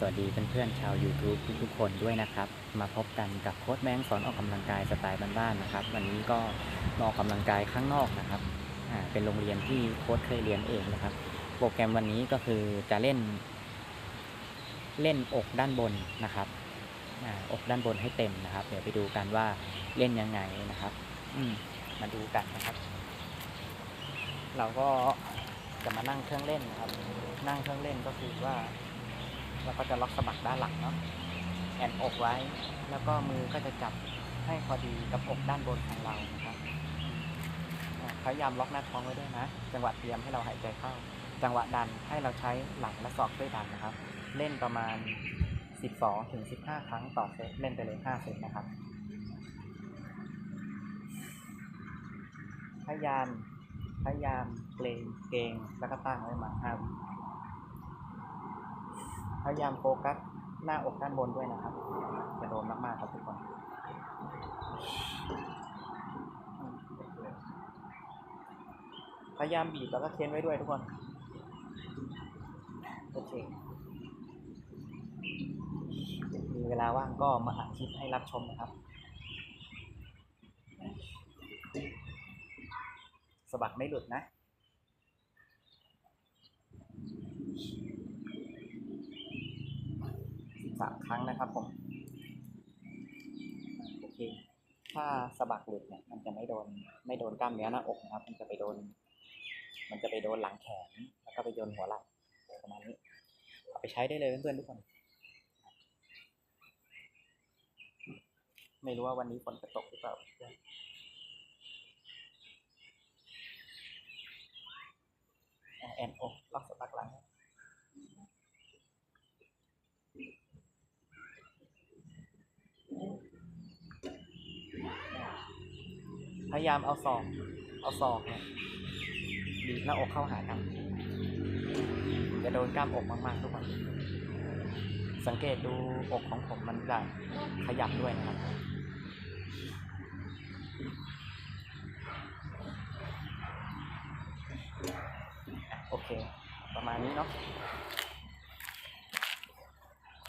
สวัสดีเพื่อนๆชาว YouTube ทุกๆคนด้วยนะครับ มาพบกันกับโค้ชแบงค์สอนออกกำลังกายสไตล์บ้านๆนะครับ วันนี้ก็มาออกกำลังกายข้างนอกนะครับเป็นโรงเรียนที่โค้ชเคยเรียนเองนะครับ โปรแกรมวันนี้ก็คือจะเล่น เล่นอกด้านบนนะครับออกด้านบนให้เต็มนะครับ เดี๋ยวไปดูกันว่าเล่นยังไงนะครับ อืมมาดูกันนะครับ เราก็จะมานั่งเครื่องเล่นนะครับ นั่งเครื่องเล่นก็คือว่า เราก็จะล็อกสะบักด้านหลังเนาะแอนอกไว้ แล้วก็มือก็จะจับให้พอดีกับอกด้านบนของเรานะครับพยายามล็อกหน้าท้องไว้ด้วยนะ จังหวะเตรียมให้เราหายใจเข้า จังหวะดันให้เราใช้หลังและศอกช่วยดันนะครับ เล่นประมาณ 12ถึง15 ครั้งต่อเซตเล่นไปเลย5เซตนะครับ พยายาม พยายามเกรงเกรงแล้วก็ตั้งไว้มา5วิ พยายามโฟกัสหน้าอกด้านบนด้วยนะครับ จะโดนมากๆครับทุกคนพยายามบีบแล้วก็เค้นไว้ด้วยทุกคน โอเคมีเวลาว่างก็มาอัดคลิปให้รับชมนะครับ สบักไม่หลุดนะ สิบสามครั้งนะครับผมโอเคถ้าสะบักหลุดเนี่ยมันจะไม่โดนไม่โดนกล้ามเนื้อหน้าอกนะครับ มันจะไปโดน มันจะไปโดนหลังแขน แล้วก็ไปโดนหัวไหล่ประมาณนี้เอาไปใช้ได้เลยเพื่อนๆทุกคน ไม่รู้ว่าวันนี้ฝนจะตกหรือเปล่าเอนอะแอนโอล็อกสะบักหลัง พ ยายามเอาศอก เอาศอกเนี่ยบีบหน้าอกเข้าหากันจะโดนกล้ามอกมากๆทุกคนสังเกตดูอกของผมมันจะขยับด้วยนะครับโอเค ประมาณนี้เนาะ